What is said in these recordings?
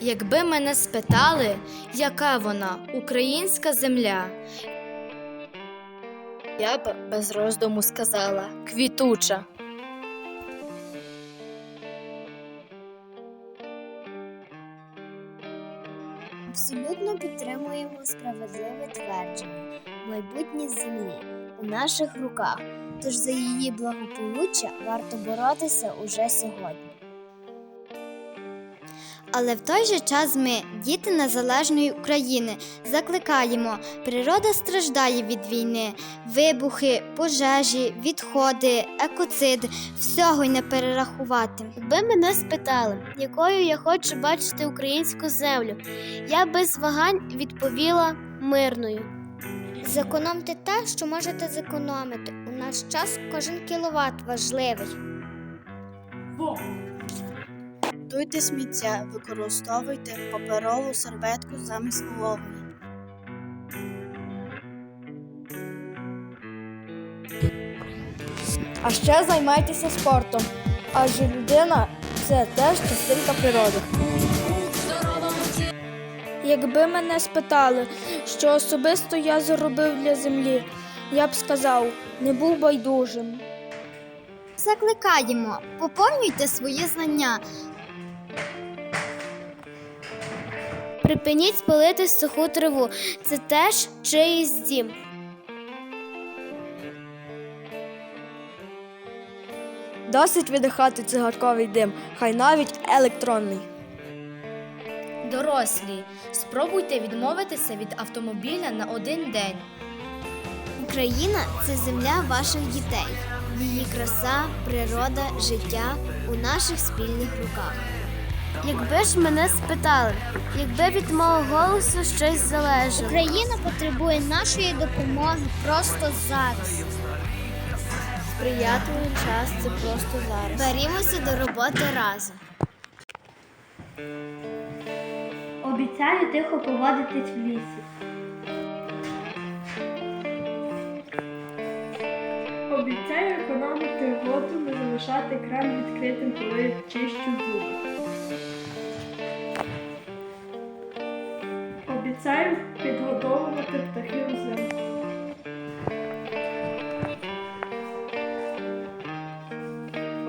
Якби мене спитали, яка вона українська земля, я б без роздуму сказала квітуча. Абсолютно підтримуємо справедливе твердження. Майбутнє землі у наших руках. Тож за її благополуччя варто боротися уже сьогодні. Але в той же час ми, діти незалежної України, закликаємо, природа страждає від війни, вибухи, пожежі, відходи, екоцид, всього й не перерахувати. Якби мене спитали, якою я хочу бачити українську землю, я без вагань відповіла мирною. Зекономте те, що можете зекономити. Наш час кожен кіловат важливий. Дуйте сміття, використовуйте паперову серветку замість вологої. А ще займайтеся спортом, адже людина це теж частинка природи. Якби мене спитали, що особисто я зробив для землі, я б сказав, не був байдужим. Закликаємо, поповнюйте свої знання. Припиніть спалити суху траву. Це теж чиїсь дім. Досить видихати цигарковий дим, хай навіть електронний. Дорослі, спробуйте відмовитися від автомобіля на один день. Україна це земля ваших дітей. Її краса, природа, життя у наших спільних руках. Якби ж мене спитали, якби від мого голосу щось залежало. Україна потребує нашої допомоги просто зараз. Сприятливий час це просто зараз. Берімося до роботи разом. Обіцяю тихо поводитись в лісі. Обіцяю економити воду, не залишати кран відкритим, коли чищу зуби. Обіцяю підгодовувати птахів взимку.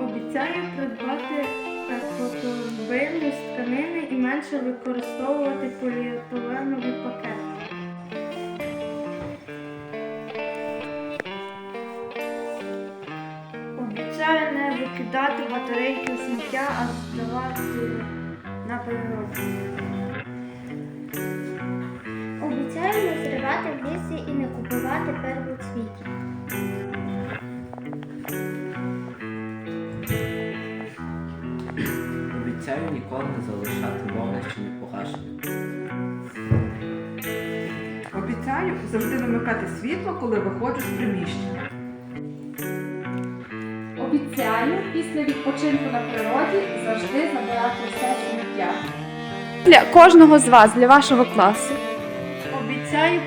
Обіцяю придбати екоторбину з тканини і менше використовувати поліетиленові пакети. Обіцяю не викидати батарейки у сміття, а здавати на природу. Обіцяю не зривати в лісі і не купувати первоцвітів. Обіцяю ніколи не залишати вогнище непогашеним. Обіцяю завжди вимикати світло, коли виходжу з приміщення. Обіцяю після відпочинку на природі завжди забирати все сміття. Для кожного з вас, для вашого класу. Обіцяю